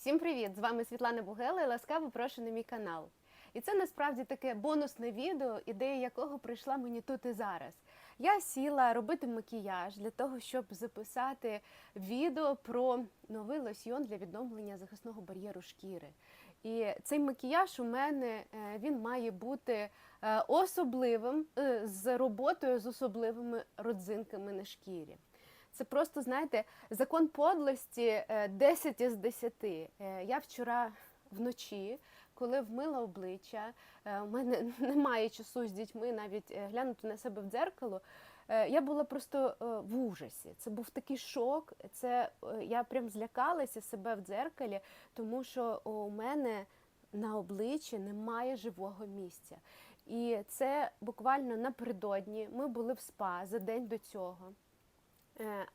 Всім привіт! З вами Світлана Бугела і ласкаво прошу на мій канал. І це насправді таке бонусне відео, ідея якого прийшла мені тут і зараз. Я сіла робити макіяж для того, щоб записати відео про новий лосьйон для відновлення захисного бар'єру шкіри. І цей макіяж у мене е, він має бути е, особливим е, з роботою з особливими родзинками на шкірі. Це просто, знаєте, закон подлості е, 10 із 10. Е, Я вчора вночі, коли вмила обличчя, е, у мене немає часу з дітьми навіть е, глянути на себе в дзеркало. е, Я була просто е, в ужасі. Це був такий шок. Це е, я прям злякалася себе в дзеркалі, тому що у мене на обличчі немає живого місця. І це буквально напередодні. Ми були в спа за день до цього. Е,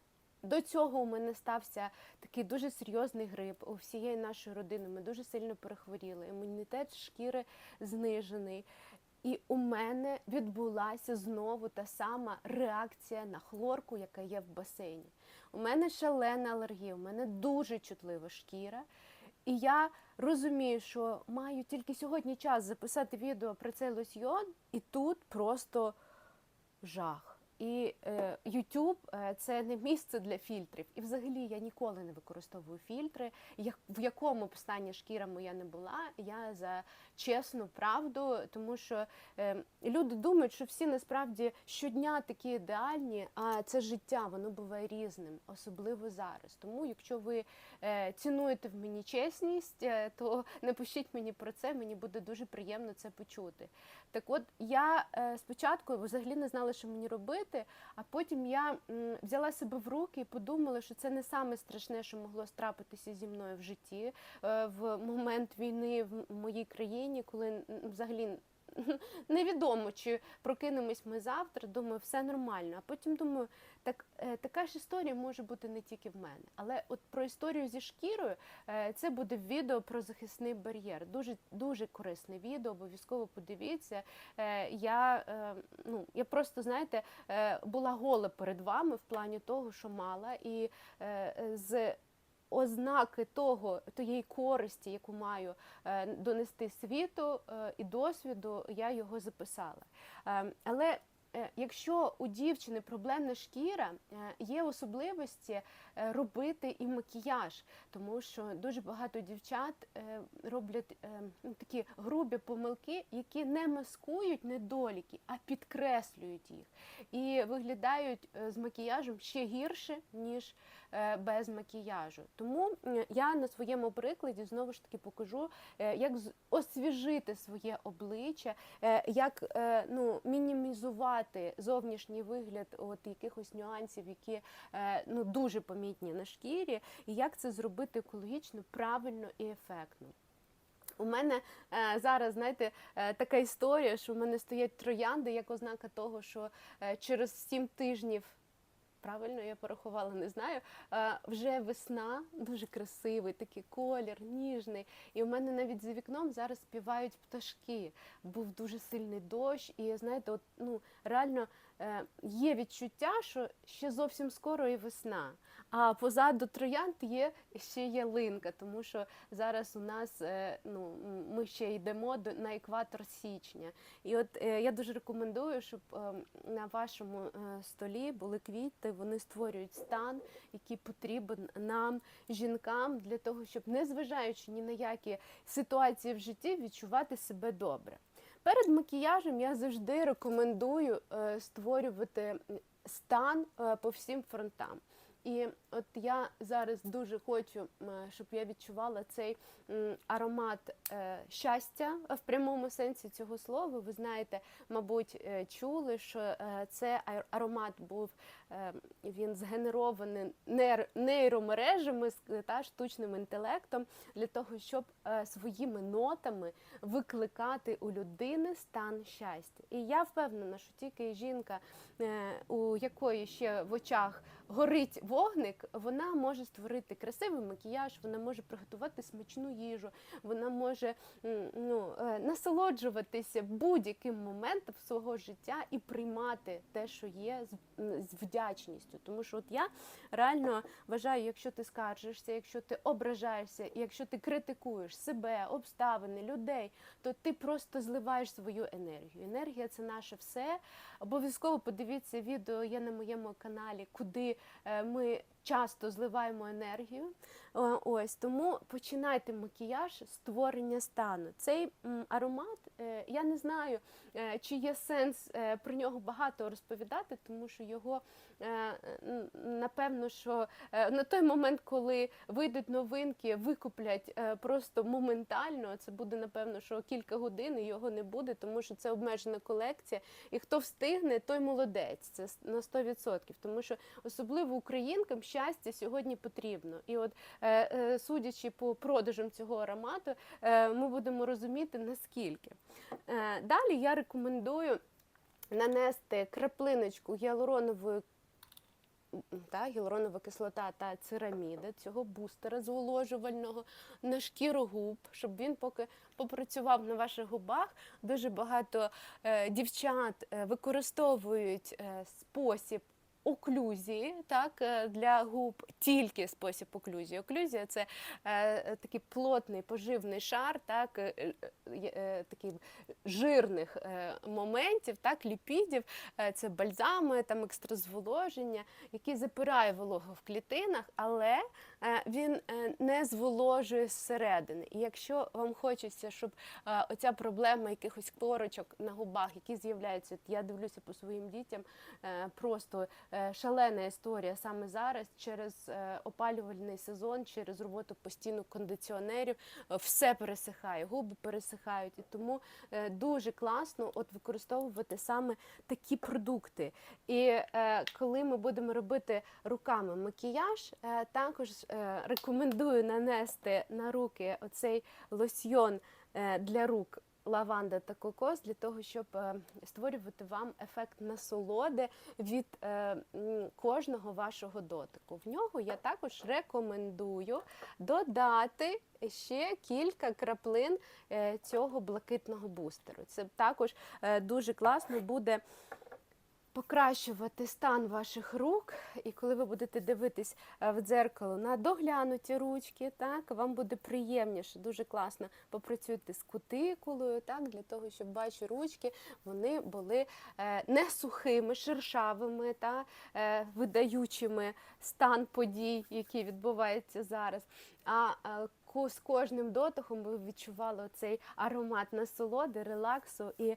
До цього у мене стався такий дуже серйозний грип у всієї нашої родини. Ми дуже сильно перехворіли. Імунітет шкіри знижений. І у мене відбулася знову та сама реакція на хлорку, яка є в басейні. У мене шалена алергія, у мене дуже чутлива шкіра. І я розумію, що маю тільки сьогодні час записати відео про цей лосьйон, і тут просто жах. І е, е, це не місце для фільтрів. І взагалі я ніколи не використовую фільтри. Як, в якому б стані шкіра моя не була, я за чесну правду, тому що е, люди думають, що всі насправді щодня такі ідеальні, а це життя, воно буває різним, особливо зараз. Тому, якщо ви е, цінуєте в мені чесність, е, то напишіть мені про це, мені буде дуже приємно це почути. Так от я спочатку взагалі не знала, що мені робити, а потім я взяла себе в руки і подумала, що це не саме страшне, що могло трапитися зі мною в житті в момент війни в моїй країні, коли взагалі. Невідомо, чи прокинемось ми завтра, думаю, все нормально. А потім думаю, так е, така ж історія може бути не тільки в мене. Але от про історію зі шкірою е, це буде відео про захисний бар'єр. Дуже дуже корисне відео. Обов'язково подивіться. Е, Я ну я просто знаєте була гола перед вами в плані того, що мала, і з ознаки того, тієї користі, яку маю е, донести світу е, і досвіду, я його записала. Е, Але Якщо у дівчини проблемна шкіра, є особливості робити і макіяж, тому що дуже багато дівчат роблять ну, такі грубі помилки, які не маскують недоліки, а підкреслюють їх і виглядають з макіяжем ще гірше, ніж без макіяжу. Тому е, я на своєму прикладі знову ж таки покажу, е, як освіжити своє обличчя, е, як е, ну, мінімізувати зовнішній вигляд от якихось нюансів, які е, ну, дуже помітні на шкірі, і як це зробити екологічно, правильно і ефектно. У мене е, зараз, знаєте, е, така історія, що в мене стоять троянди як ознака того, що е, через сім тижнів. Правильно я порахувала, не знаю. Е, Вже весна, дуже красивий, такий колір, ніжний. І у мене навіть за вікном зараз співають пташки. Був дуже сильний дощ, і знаєте, от, ну реально е, є відчуття, що ще зовсім скоро і весна. А позаду троянд є ще ялинка, тому що зараз у нас е, ну, ми ще йдемо до на екватор січня. І от е, я дуже рекомендую, щоб е, на вашому столі були квіти, вони створюють стан, який потрібен нам, жінкам, для того, щоб незважаючи ні на які ситуації в житті, відчувати себе добре. Перед макіяжем я завжди рекомендую створювати стан по всім фронтам. І от я зараз дуже хочу, щоб я відчувала цей аромат е, щастя в прямому сенсі цього слова. Ви знаєте, мабуть, е, чули, що е, це ар- аромат був е, він згенерований нейр- нейромережами з- та штучним інтелектом для того, щоб е, своїми нотами викликати у людини стан щастя. І я впевнена, що тільки жінка, е, у якої ще в очах горить вогник, вона може створити красивий макіяж, вона може приготувати смачну їжу, вона може ну, е, насолоджуватися будь-яким моментом свого життя і приймати те, що є, з вдячністю. Тому що от я реально вважаю, якщо ти скаржишся, якщо ти ображаєшся, якщо ти критикуєш себе, обставини, людей, то ти просто зливаєш свою енергію. Енергія це наше все. Обов'язково подивіться відео є на моєму каналі, куди е, ми часто зливаємо енергію. Ось тому починайте макіяж з створення стану. Цей аромат, е, я не знаю, е, чи є сенс е, про нього багато розповідати, тому що його е, напевно, що е, на той момент, коли вийдуть новинки, викуплять е, просто моментально. Це буде напевно, що кілька годин його не буде, тому що це обмежена колекція. І хто встигне, той молодець. Це на 100%. Тому що особливо українкам щастя сьогодні потрібно. І от е, е, судячи по продажам цього аромату, е, ми будемо розуміти наскільки. Далі я рекомендую нанести краплиночку гіалуронової та, гіалуронова кислота та цераміда, цього бустера зволожувального на шкіру губ, щоб він поки попрацював на ваших губах. Дуже багато дівчат використовують спосіб. Оклюзії, так, е, для губ тільки спосіб оклюзії. Оклюзія це е, такий плотний поживний шар, так, е, е, е, такий жирних е, моментів, так, ліпідів, е, це бальзами, там екстразволоження, який запирає вологу в клітинах, але е, він е, не зволожує зсередини. І якщо вам хочеться, щоб е, оця проблема якихось корочок на губах, які з'являються, я дивлюся по своїм дітям, е, просто шалена історія саме зараз через е, опалювальний сезон, через роботу постійно кондиціонерів, е, все пересихає, губи пересихають. І тому е, дуже класно от використовувати саме такі продукти. І е, коли ми будемо робити руками макіяж, е, також е, рекомендую нанести на руки оцей лосьйон е, для рук. Лаванда та кокос для того, щоб е, створювати вам ефект насолоди від е, кожного вашого дотику. В нього я також рекомендую додати ще кілька краплин е, цього блакитного бустеру. Це також дуже класно буде покращувати стан ваших рук, і коли ви будете дивитись е, в дзеркало на доглянуті ручки, так вам буде приємніше, дуже класно попрацюйте з кутикулою, так для того, щоб ваші ручки вони були е, не сухими, шершавими та е, видаючими стан подій, які відбуваються зараз. А з кожним дотихом ви відчували цей аромат насолоди, релаксу і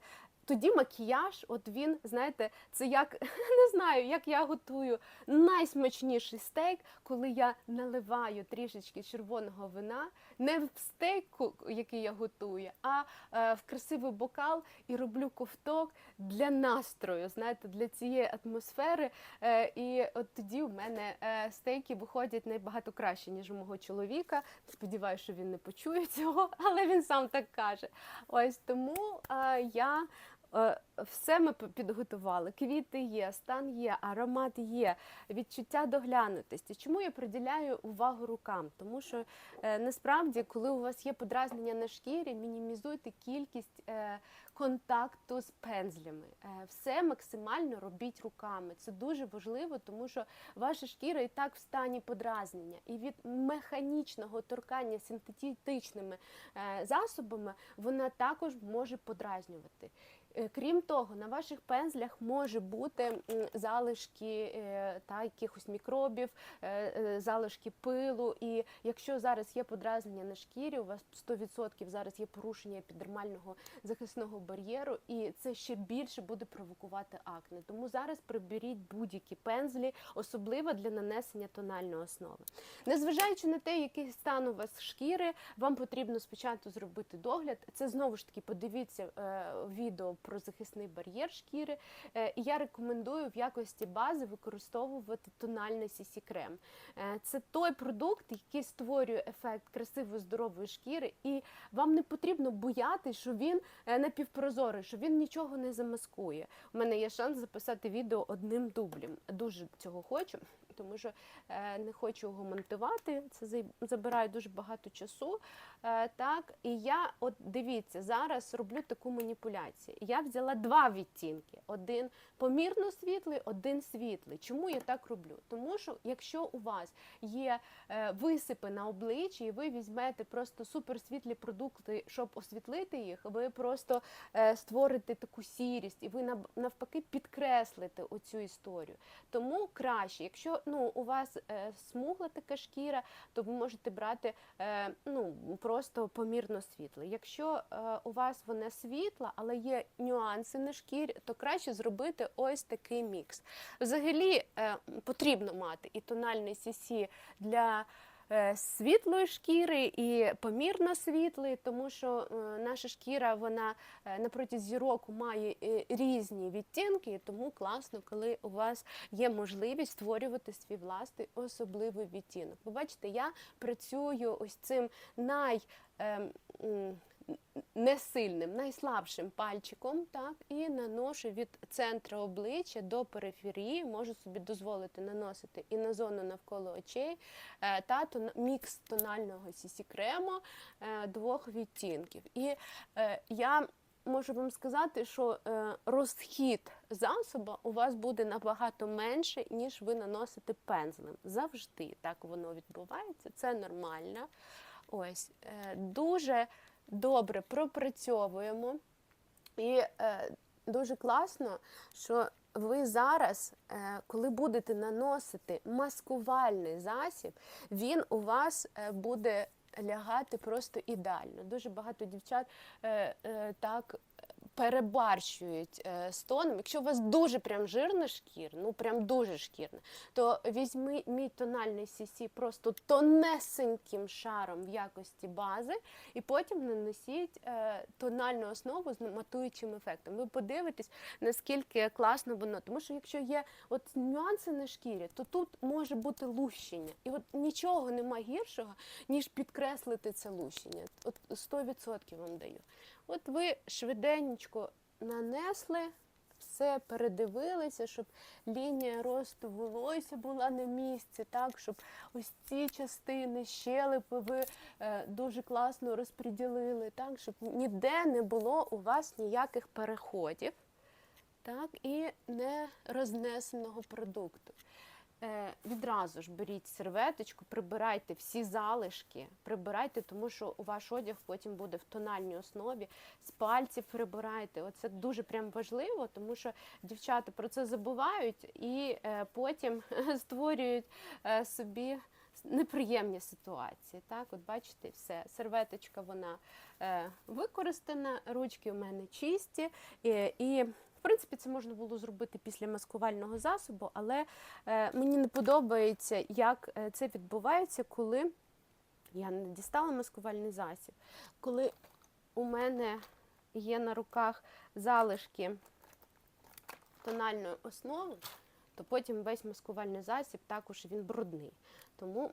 тоді макіяж, от він, знаєте, це як не знаю, як я готую найсмачніший стейк, коли я наливаю трішечки червоного вина, не в стейку, який я готую, а е, в красивий бокал і роблю ковток для настрою, знаєте, для цієї атмосфери. Е, і от тоді у мене е, стейки виходять набагато краще, ніж у мого чоловіка. Сподіваюся, що він не почує цього, але він сам так каже. Ось тому я. Е, Все ми підготували. Квіти є, стан є, аромат є, відчуття доглянутості. Чому я приділяю увагу рукам? Тому що е, насправді, коли у вас є подразнення на шкірі, мінімізуйте кількість е, контакту з пензлями. Все максимально робіть руками. Це дуже важливо, тому що ваша шкіра і так в стані подразнення. І від механічного торкання синтетичними засобами вона також може подразнювати. Е, Крім того, на ваших пензлях може бути залишки е, та якихось мікробів, е, залишки пилу. І якщо зараз є подразнення на шкірі, у вас 100% зараз є порушення епідермального захисного бар'єру, і це ще більше буде провокувати акне. Тому зараз приберіть будь-які пензлі, особливо для нанесення тональної основи. Незважаючи на те, який стан у вас шкіри, вам потрібно спочатку зробити догляд. Це знову ж таки подивіться відео про захисний бар'єр шкіри. Е, і я рекомендую в якості бази використовувати тональний сісі крем. Е, це той продукт, який створює ефект красивої здорової шкіри, і вам не потрібно боятися, що він е, напівпрозорий, що він нічого не замаскує. У мене є шанс записати відео одним дублем. Дуже цього хочу. Тому що е, не хочу його монтувати. Це забирає дуже багато часу. Е, так, і я, от дивіться, зараз роблю таку маніпуляцію. Я взяла два відтінки: один помірно світлий, один світлий. Чому я так роблю? Тому що якщо у вас є е, висипи на обличчі, і ви візьмете просто суперсвітлі продукти, щоб освітлити їх, ви просто створите таку сірість, і ви навпаки підкреслите оцю історію. Тому краще, якщо ну, у вас е, смугла така шкіра, то ви можете брати е, ну, просто помірно світле. Якщо е, у вас вона світла, але є нюанси на шкірі, то краще зробити ось такий мікс. Взагалі потрібно мати і тональний сісі для світлої шкіри і помірно світлої, тому що е, наша шкіра вона е, на протязі року має е, різні відтінки, тому класно, коли у вас є можливість створювати свій власний особливий відтінок. Ви бачите, я працюю ось цим най. Несильним, найслабшим пальчиком, так, і наношу від центру обличчя до периферії, можу собі дозволити наносити і на зону навколо очей, е, та тон, мікс тонального сісі крему е, двох відтінків. І е, я можу вам сказати, що розхід засоба у вас буде набагато менше, ніж ви наносите пензлем. Завжди так воно відбувається, це нормально. Ось дуже добре пропрацьовуємо. І е, дуже класно, що ви зараз, е, коли будете наносити маскувальний засіб, він у вас е, буде лягати просто ідеально. Дуже багато дівчат е, е, так перебарщують е, з тоном. Якщо у вас дуже прям жирна шкіра, ну прям дуже шкірна, то візьми мій тональний CC просто тонесеньким шаром в якості бази, і потім нанесіть е, тональну основу з матуючим ефектом. Ви подивитесь, наскільки класно воно. Тому що якщо є от нюанси на шкірі, то тут може бути лущення. І от нічого нема гіршого, ніж підкреслити це лущення. От 100% вам даю. От ви швиденько нанесли, все передивилися, щоб лінія росту волосся була на місці, так, щоб ось ці частини щелепи ви е, дуже класно розподілили, так, щоб ніде не було у вас ніяких переходів так, і не рознесеного продукту. Е, відразу ж беріть серветочку, прибирайте всі залишки, прибирайте, тому що у ваш одяг потім буде в тональній основі, з пальців прибирайте. Оце дуже прям важливо, тому що дівчата про це забувають і е, потім створюють е, собі неприємні ситуації. Так, от бачите, все, серветочка вона використана, ручки у мене чисті і. Принципі, це можна було зробити після маскувального засобу, але е, мені не подобається, як е, це відбувається, коли я не дістала маскувальний засіб, коли у мене є на руках залишки тональної основи, то потім весь маскувальний засіб також він брудний. Тому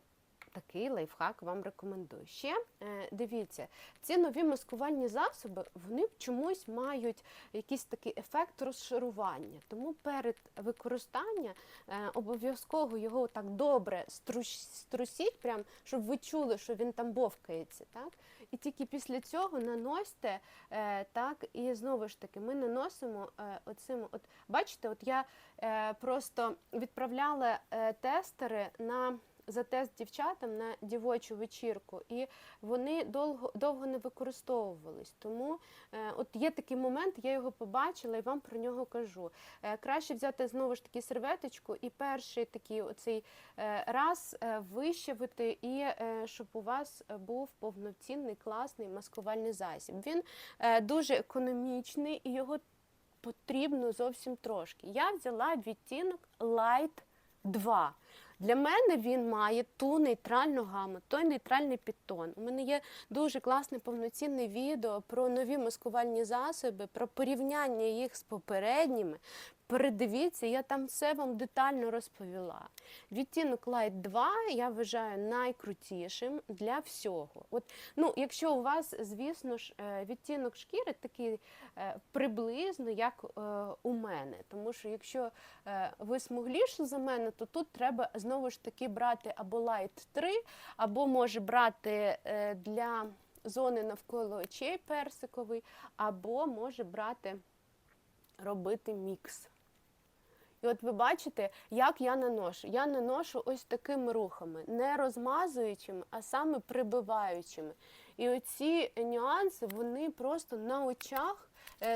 такий лайфхак вам рекомендую. Ще е, дивіться, ці нові маскувальні засоби вони чомусь мають якийсь такий ефект розшарування. Тому перед використанням е, обов'язково його так добре струсіть, прям, щоб ви чули, що він там бовкається. Так? І тільки після цього наносьте е, так, і знову ж таки ми наносимо оцим. От бачите, от я просто відправляла тестери на за тест дівчатам на дівочу вечірку, і вони довго довго не використовувались. Тому е, от є такий момент, я його побачила і вам про нього кажу. Е, краще взяти знову ж таки серветочку і перший такий оцей е, раз е, вищавити, і е, щоб у вас був повноцінний класний маскувальний засіб. Він е, дуже економічний і його потрібно зовсім трошки. Я взяла відтінок Light 2. Для мене він має ту нейтральну гаму, той нейтральний підтон. У мене є дуже класне повноцінне відео про нові маскувальні засоби, про порівняння їх з попередніми, передивіться, я там все вам детально розповіла. Відтінок Light 2 я вважаю найкрутішим для всього. От, ну, якщо у вас, звісно ж, е, відтінок шкіри такий е, приблизно, як е, у мене. Тому що якщо ви смугліші за мене, то тут треба знову ж таки брати або Light 3, або може брати для зони навколо очей персиковий, або може брати робити мікс. І от ви бачите, як я наношу. Я наношу ось такими рухами, не розмазуючими, а саме прибиваючими. І оці нюанси вони просто на очах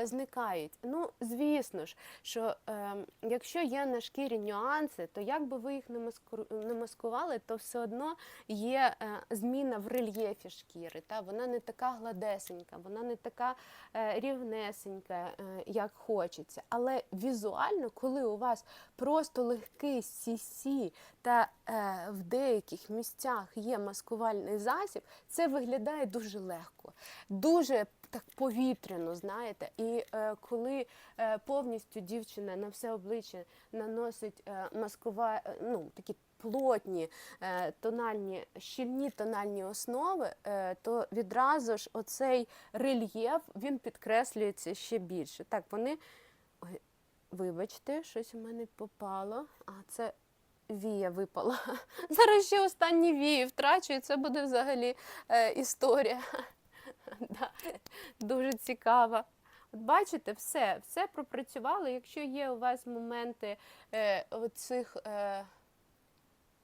зникають. Ну, звісно ж, що е, якщо є на шкірі нюанси, то як би ви їх не, маску... не маскували, то все одно є е, зміна в рельєфі шкіри. Та? Вона не така гладесенька, вона не така е, рівнесенька, е, як хочеться. Але візуально, коли у вас просто легкий сісі та е, в деяких місцях є маскувальний засіб, це виглядає дуже легко, дуже так повітряно, знаєте. І е, коли е, повністю дівчина на все обличчя наносить е, маскува, е, ну, такі плотні е, тональні, щільні тональні основи, е, то відразу ж оцей рельєф він підкреслюється ще більше. Так, вони. Ой, вибачте, щось у мене попало. А це вія випала. Зараз ще останні вії втрачу, і це буде взагалі е, історія. да. Дуже цікава. От бачите, все, все пропрацювало. Якщо є у вас моменти е, оцих е,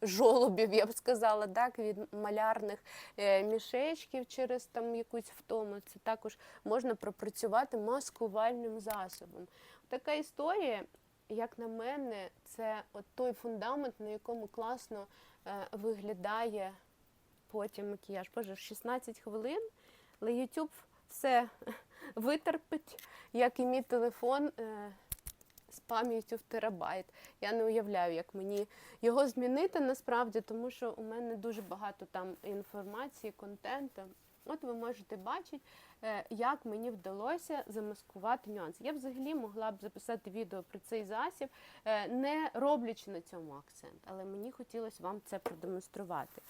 жолобів, я б сказала, так, від малярних е, мішечків через там якусь втому, це також можна пропрацювати маскувальним засобом. Така історія, як на мене, це от той фундамент, на якому класно е, виглядає потім макіяж. Боже, 16 хвилин, але YouTube все витерпить, як і мій телефон е, з пам'яттю в терабайт. Я не уявляю, як мені його змінити насправді, тому що у мене дуже багато там інформації, контенту. От ви можете бачити, е, як мені вдалося замаскувати нюанси. Я взагалі могла б записати відео про цей засіб, е, не роблячи на цьому акцент, але мені хотілося вам це продемонструвати.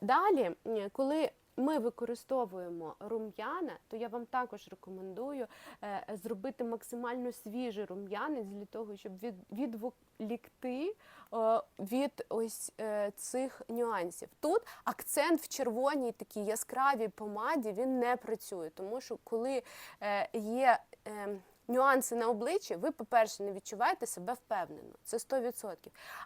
Далі, коли ми використовуємо рум'яна, то я вам також рекомендую е, зробити максимально свіжий рум'янець для того, щоб відволікти е, від ось е, цих нюансів. Тут акцент в червоній такій яскравій помаді він не працює, тому що коли є. Нюанси на обличчі, ви, по-перше, не відчуваєте себе впевнено, це 100%.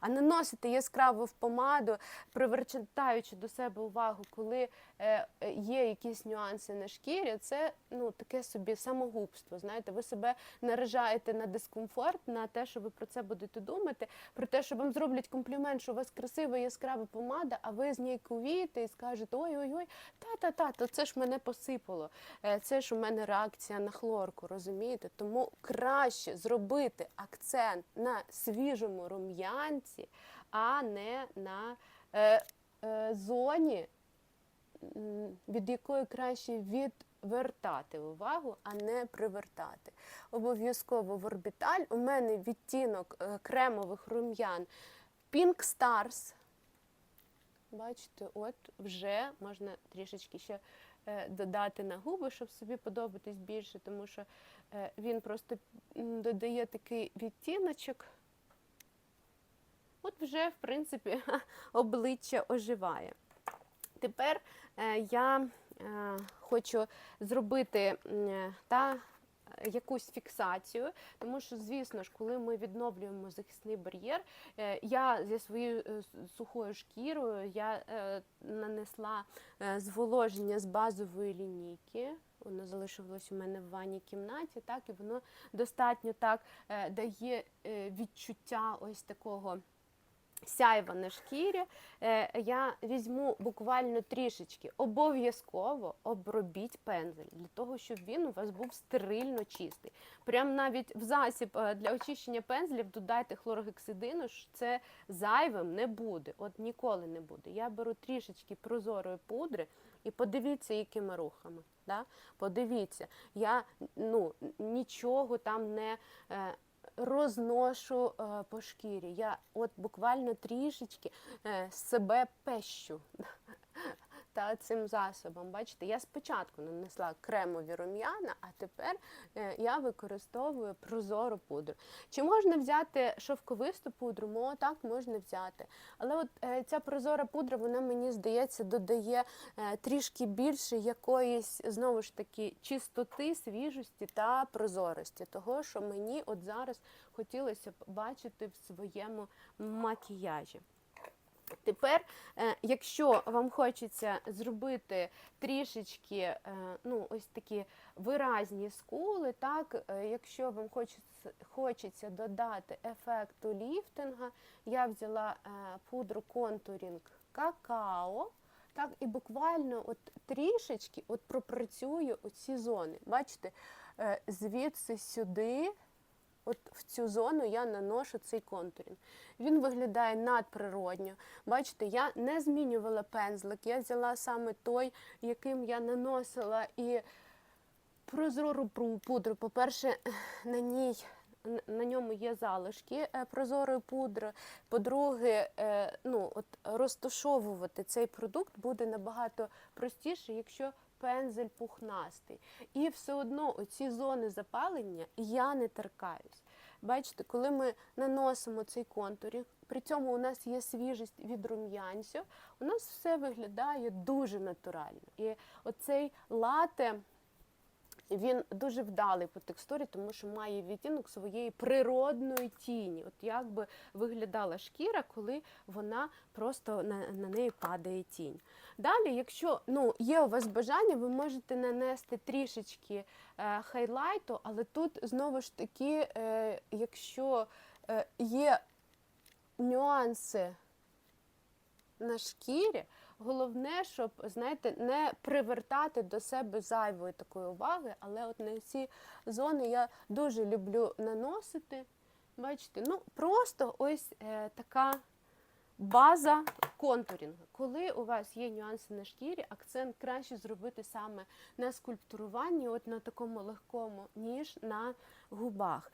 А наносити яскраво в помаду, привертаючи до себе увагу, коли е, є якісь нюанси на шкірі, це ну, таке собі самогубство. Знаєте, ви себе наражаєте на дискомфорт, на те, що ви про це будете думати, про те, що вам зроблять комплімент, що у вас красива яскрава помада, а ви зніяковієте і скажете, ой-ой-ой, та-та-та, то це ж мене посипало. Е, Це ж у мене реакція на хлорку, розумієте? Тому краще зробити акцент на свіжому рум'янці, а не на е, е, зоні, від якої краще відвертати увагу, а не привертати. Обов'язково в орбіталь. У мене відтінок е, кремових рум'ян Pink Stars. Бачите, от вже можна трішечки ще е, додати на губи, щоб собі подобатись більше, тому що він просто додає такий відтіночок. От вже, в принципі, обличчя оживає. Тепер е, я е, хочу зробити та якусь фіксацію, тому що, звісно ж, коли ми відновлюємо захисний бар'єр, е, я зі своєю е, сухою шкірою я е, нанесла е, зволоження з базової лінійки. Воно залишилось у мене в ванній кімнаті, так і воно достатньо так е, дає е, відчуття ось такого сяйва на шкірі. Е, я візьму буквально трішечки. Обов'язково обробіть пензель для того, щоб він у вас був стерильно чистий. Прям навіть в засіб е, для очищення пензлів додайте хлоргексидину, що це зайвим не буде. От ніколи не буде. Я беру трішечки прозорої пудри. І подивіться, якими рухами. Да? Подивіться, я ну, нічого там не е, розношу е, по шкірі. Я от буквально трішечки е, себе пещу. Та цим засобом, бачите, я спочатку нанесла кремові рум'яна, а тепер е, я використовую прозору пудру. Чи можна взяти шовковисту пудру? Мо так можна взяти. Але от е, ця прозора пудра, вона мені здається, додає е, трішки більше якоїсь знову ж таки чистоти, свіжості та прозорості, того, що мені от зараз хотілося б бачити в своєму макіяжі. Тепер, е, якщо вам хочеться зробити трішечки е, ну, ось такі виразні скули, так, е, якщо вам хочеться, хочеться додати ефекту ліфтинга, я взяла пудру контурінг какао. Так, і буквально от трішечки от пропрацюю оці зони. Бачите, звідси сюди, от в цю зону я наношу цей контурінг. Він виглядає надприродньо. Бачите, я не змінювала пензлик, я взяла саме той, яким я наносила і прозору пудру. По-перше, на ній. На ньому є залишки е, прозорої пудри. По-друге, е, ну, от розташовувати цей продукт буде набагато простіше, якщо пензель пухнастий. І все одно оці зони запалення я не торкаюсь. Бачите, коли ми наносимо цей контурінг, при цьому у нас є свіжість від рум'янцю, у нас все виглядає дуже натурально. І оцей лате. Він дуже вдалий по текстурі, тому що має відтінок своєї природної тіні. От як би виглядала шкіра, коли вона просто на, на неї падає тінь. Далі, якщо ну, є у вас бажання, ви можете нанести трішечки е, хайлайту, але тут знову ж таки, е, якщо е, є нюанси на шкірі, головне, щоб, знаєте, не привертати до себе зайвої такої уваги, але от на ці зони я дуже люблю наносити. Бачите, ну просто ось е, така база контурінгу. Коли у вас є нюанси на шкірі, акцент краще зробити саме на скульптуруванні, от на такому легкому, ніж на губах.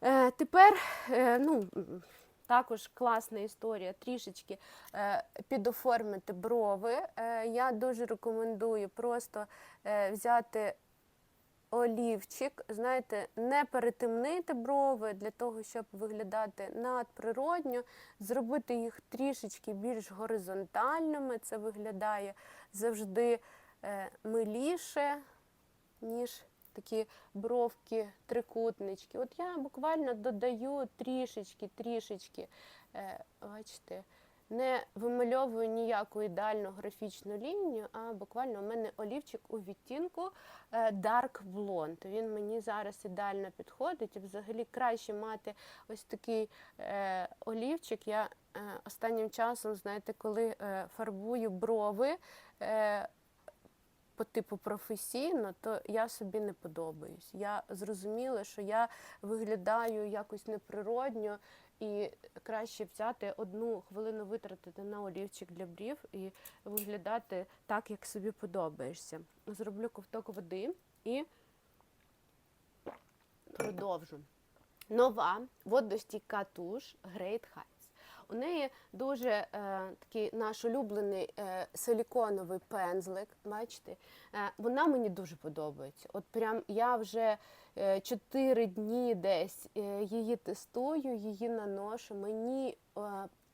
Е, тепер, е, ну, також класна історія, трішечки е, підоформити брови. Е, я дуже рекомендую просто е, взяти олівчик, знаєте, не перетемнити брови для того, щоб виглядати надприродньо, зробити їх трішечки більш горизонтальними. Це виглядає завжди е, миліше, ніж такі бровки, трикутнички. От я буквально додаю трішечки, трішечки, е, бачите, не вимальовую ніяку ідеальну графічну лінію, а буквально у мене олівчик у відтінку е, Dark Blonde. Він мені зараз ідеально підходить. І взагалі краще мати ось такий е, олівчик. Я останнім часом, знаєте, коли фарбую брови. По типу професійно, то я собі не подобаюсь. Я зрозуміла, що я виглядаю якось неприродньо, і краще взяти одну хвилину витратити на олівчик для брів і виглядати так, як собі подобаєшся. Зроблю ковток води і продовжу. Нова водостійка туш Great Heights. У неї дуже е, такий наш улюблений е, силіконовий пензлик. Бачите, е, вона мені дуже подобається. От прям я вже е, 4 дні десь е, її тестую, її наношу. Мені е,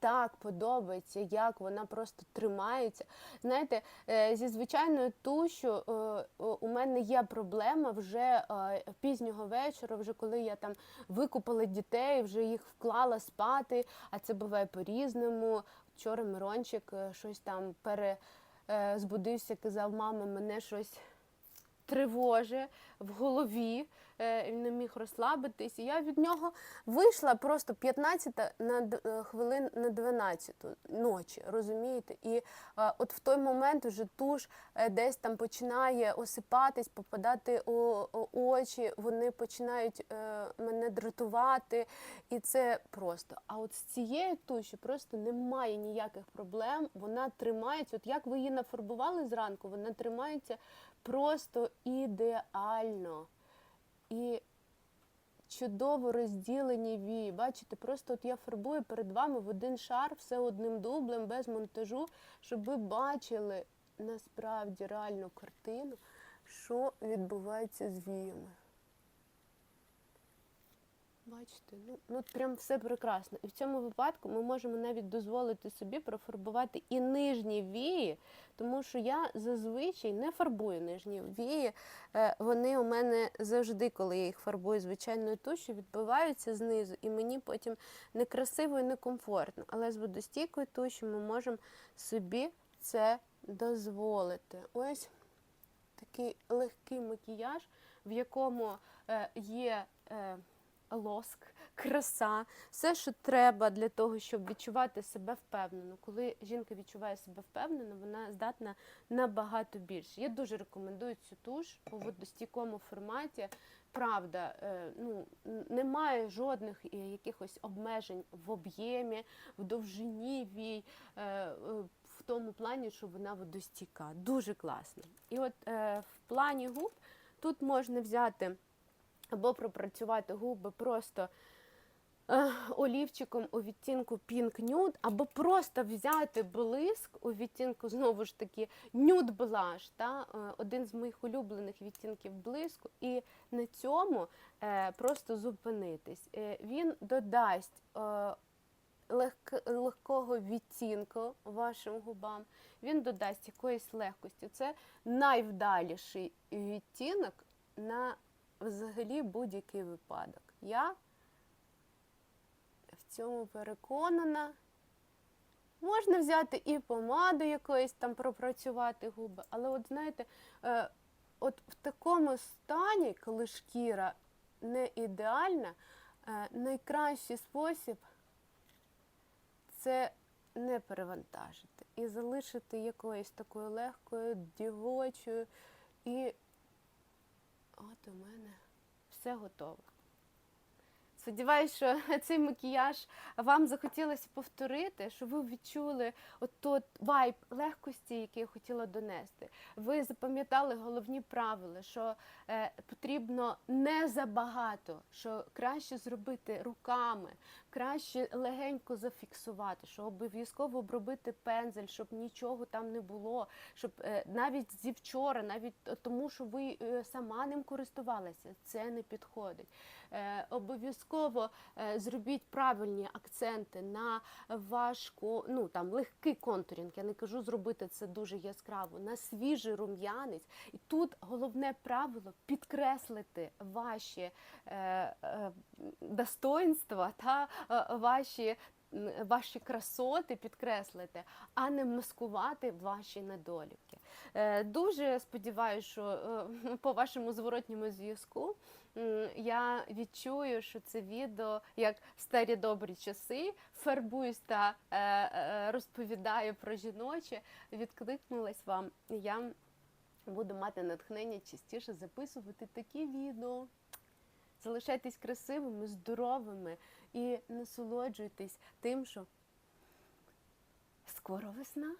так подобається, як вона просто тримається. Знаєте, е, зі звичайною тушю е, у мене є проблема вже е, пізнього вечора, вже коли я там викупала дітей, вже їх вклала спати, а це буває по-різному. Вчора Мирончик е, щось там пере, е, збудився, казав, мама, мене щось тривоже в голові, е, він не міг розслабитись. І я від нього вийшла просто 15 на е, хвилин на 12 ночі, розумієте? І е, от в той момент вже туш десь там починає осипатись, попадати у, очі, вони починають мене дратувати, і це просто. А от з цією туші просто немає ніяких проблем. Вона тримається. От як ви її нафарбували зранку, вона тримається просто ідеально. І чудово розділені вії. Бачите, просто от я фарбую перед вами в один шар, все одним дублем, без монтажу, щоб ви бачили насправді реальну картину, що відбувається з віями. Бачите, ну, ну прям все прекрасно. І в цьому випадку ми можемо навіть дозволити собі профарбувати і нижні вії, тому що я зазвичай не фарбую нижні вії. Е, Вони у мене завжди, коли я їх фарбую звичайною тушю, відбиваються знизу, і мені потім некрасиво і некомфортно. Але з водостійкою туші ми можемо собі це дозволити. Ось такий легкий макіяж, в якому е, є. Е, лоск, краса, все, що треба для того, щоб відчувати себе впевнено. Коли жінка відчуває себе впевнено, вона здатна набагато більше. Я дуже рекомендую цю туш у водостійкому форматі. Правда, е, ну немає жодних е, якихось обмежень в об'ємі, в довжині вій, е, в тому плані, що вона водостійка. Дуже класно. І от в плані губ тут можна взяти або пропрацювати губи просто е, олівчиком у відтінку Pink Nude, або просто взяти блиск у відтінку, знову ж таки, Nude Blush, та, е, один з моїх улюблених відтінків блиску, і на цьому е, просто зупинитись. Він додасть легк- легкого відтінку вашим губам, він додасть якоїсь легкості. Це найвдаліший відтінок на взагалі будь-який випадок. Я в цьому переконана. Можна взяти і помаду якоїсь там пропрацювати губи, але от знаєте, е, от в такому стані, коли шкіра не ідеальна, е, найкращий спосіб це не перевантажити і залишити якоюсь такою легкою, дівочою. І от у мене все готово. Сподіваюсь, що цей макіяж вам захотілося повторити, щоб ви відчули от тот вайб легкості, який я хотіла донести. Ви запам'ятали головні правила, що е, потрібно не забагато, що краще зробити руками, краще легенько зафіксувати, що обов'язково обробити пензель, щоб нічого там не було, щоб е, навіть зі вчора, навіть тому, що ви е, сама ним користувалися, це не підходить. Е, обов'язково е, зробіть правильні акценти на ваш ко- ну, там, легкий контурінг. Я не кажу зробити це дуже яскраво, на свіжий рум'янець. І тут головне правило підкреслити ваші е, достоинства та ваші. Ваші красоти підкреслити, а не маскувати ваші недоліки. Дуже сподіваюся, що по вашому зворотньому зв'язку я відчую, що це відео як старі добрі часи, фарбуюсь та е, е, розповідаю про жіноче, відкликнулась вам. Я буду мати натхнення частіше записувати такі відео. Залишайтесь красивими, здоровими і насолоджуйтесь тим, що скоро весна.